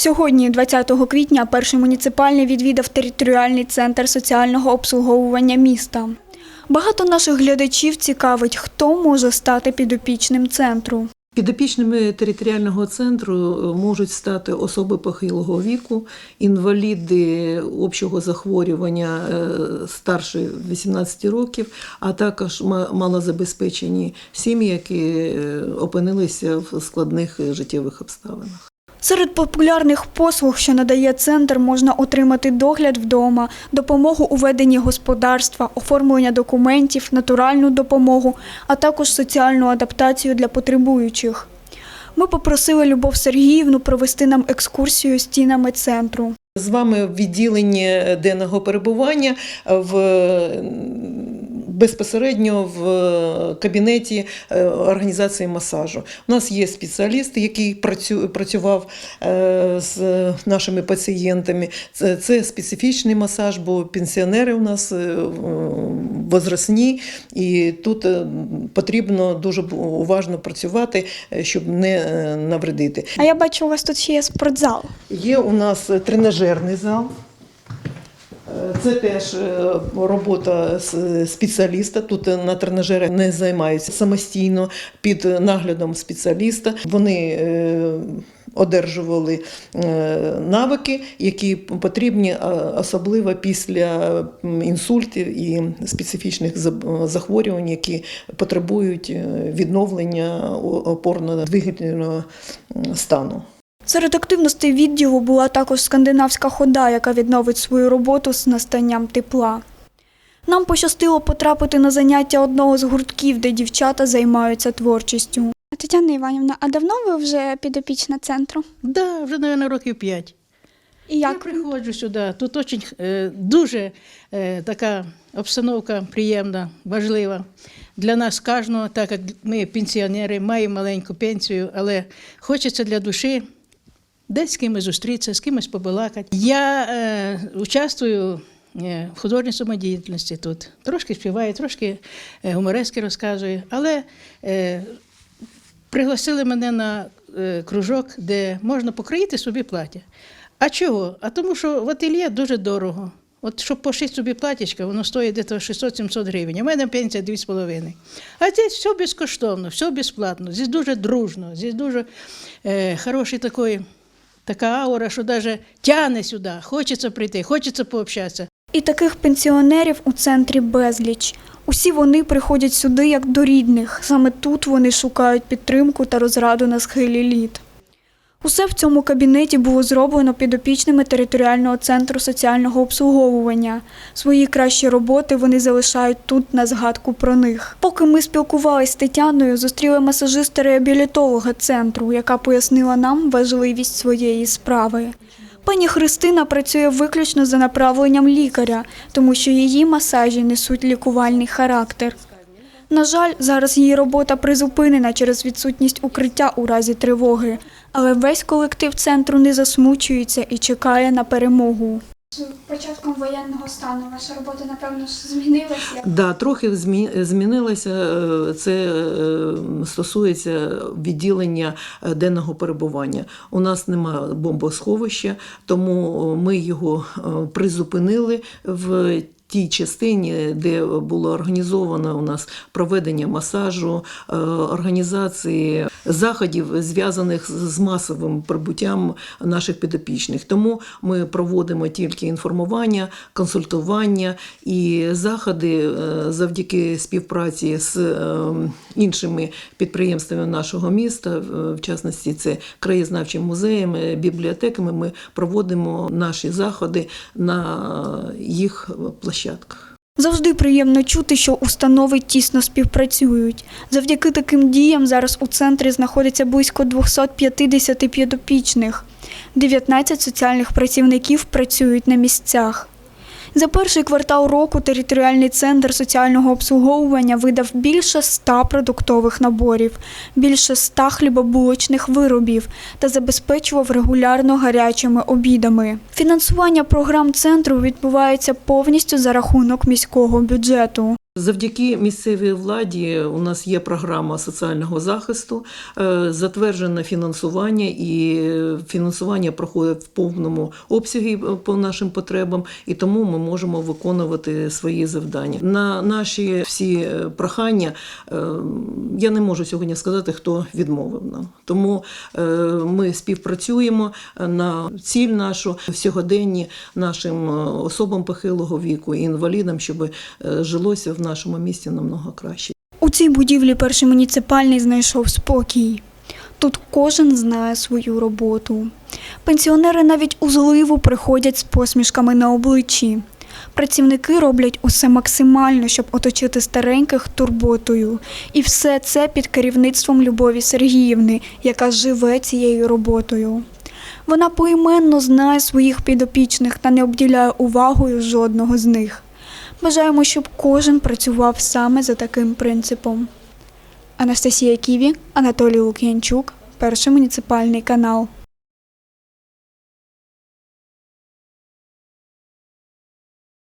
Сьогодні, 20 квітня, перший муніципальний відвідав територіальний центр соціального обслуговування міста. Багато наших глядачів цікавить, хто може стати підопічним центру. Підопічними територіального центру е, можуть стати особи похилого віку, інваліди общого захворювання е, старше 18 років, а також ма- малозабезпечені сім'ї, які е, опинилися в складних життєвих обставинах. Серед популярних послуг, що надає центр, можна отримати догляд вдома, допомогу у веденні господарства, оформлення документів, натуральну допомогу, а також соціальну адаптацію для потребуючих. Ми попросили Любов Сергіївну провести нам екскурсію стінами центру. З вами в відділенні денного перебування в безпосередньо в кабінеті е, організації масажу. У нас є спеціаліст, який працю- працював е, з нашими пацієнтами. Це, специфічний масаж, бо пенсіонери у нас е, возрастні, і тут е, потрібно дуже уважно працювати, е, щоб не е, навредити. А я бачу, у вас тут ще є спортзал. Є у нас тренажерний зал. Це теж е, робота спеціаліста. Тут е, на тренажерах не займаються самостійно під наглядом спеціаліста. Вони е, одержували навики, які потрібні особливо після інсультів і специфічних захворювань, які потребують відновлення опорно-двигательного стану. Серед активностей відділу була також скандинавська хода, яка відновить свою роботу з настанням тепла. Нам пощастило потрапити на заняття одного з гуртків, де дівчата займаються творчістю. Тетяна Іванівна, а давно ви вже підопічна центру? Да, вже, мабуть, років п'ять. І Я приходжу сюди. Тут очень, е, дуже е, така обстановка приємна, важлива для нас кожного, так як ми пенсіонери, маємо маленьку пенсію, але хочеться для душі десь з кимось зустрітися, з кимось побалакати. Я е, участвую е, в художній самодіяльності тут. Трошки співаю, трошки е, гуморески розказую, але е, пригласили мене на е, кружок, де можна покроїти собі плаття. А чого? А тому що в ательє дуже дорого. От щоб пошити собі платічка, воно стоїть десь 600-700 гривень. У мене пенсія 2,5. А здесь все безкоштовно, все безплатно. Здесь дуже дружно, здесь дуже е, хороший такий, така аура, що навіть тягне сюди, хочеться прийти, хочеться пообщатися. І таких пенсіонерів у центрі безліч. Усі вони приходять сюди як до рідних. Саме тут вони шукають підтримку та розраду на схилі літ. Усе в цьому кабінеті було зроблено підопічними територіального центру соціального обслуговування. Свої кращі роботи вони залишають тут на згадку про них. Поки ми спілкувалися з Тетяною, зустріли масажиста-реабілітолога центру, яка пояснила нам важливість своєї справи. Пані Христина працює виключно за направленням лікаря, тому що її масажі несуть лікувальний характер. На жаль, зараз її робота призупинена через відсутність укриття у разі тривоги, але весь колектив центру не засмучується і чекає на перемогу. З початком воєнного стану ваша робота, напевно, змінилася. Да, трохи змі- змінилося. е, Це е, стосується відділення е, денного перебування. У нас немає бомбосховища, тому ми його призупинили в. Тій частині, де було організовано у нас проведення масажу, е, організації заходів, зв'язаних з- масовим прибуттям наших підопічних. Тому ми проводимо тільки інформування, консультування і заходи е, завдяки співпраці з е, іншими підприємствами нашого міста, в- частності це краєзнавчим музеєм, бібліотеками. Ми проводимо наші заходи на їх площадках. Завжди приємно чути, що установи тісно співпрацюють. Завдяки таким діям зараз у центрі знаходиться близько 250 підопічних. 19 соціальних працівників працюють на місцях. За перший квартал року територіальний центр соціального обслуговування видав більше ста продуктових наборів, більше ста хлібобулочних виробів та забезпечував регулярно гарячими обідами. Фінансування програм центру відбувається повністю за рахунок міського бюджету. Завдяки місцевій владі у нас є програма соціального захисту, е, затверджене фінансування, і фінансування проходить в повному обсягі е, по нашим потребам, і тому ми можемо виконувати свої завдання. На наші всі е, прохання я не можу сьогодні сказати, хто відмовив нам. Тому ми співпрацюємо на ціль нашу сьогоденні нашим особам похилого віку і інвалідам, щоб жилося в нашому місті намного краще. У цій будівлі перший муніципальний знайшов спокій. Тут кожен знає свою роботу. Пенсіонери навіть у зливу приходять з посмішками на обличчі. Працівники роблять усе максимально, щоб оточити стареньких турботою. І все це під керівництвом Любові Сергіївни, яка живе цією роботою. Вона поіменно знає своїх підопічних та не обділяє увагою жодного з них. Бажаємо, щоб кожен працював саме за таким принципом. Анастасія Ківі, Анатолій Лук'янчук, перший муніципальний канал.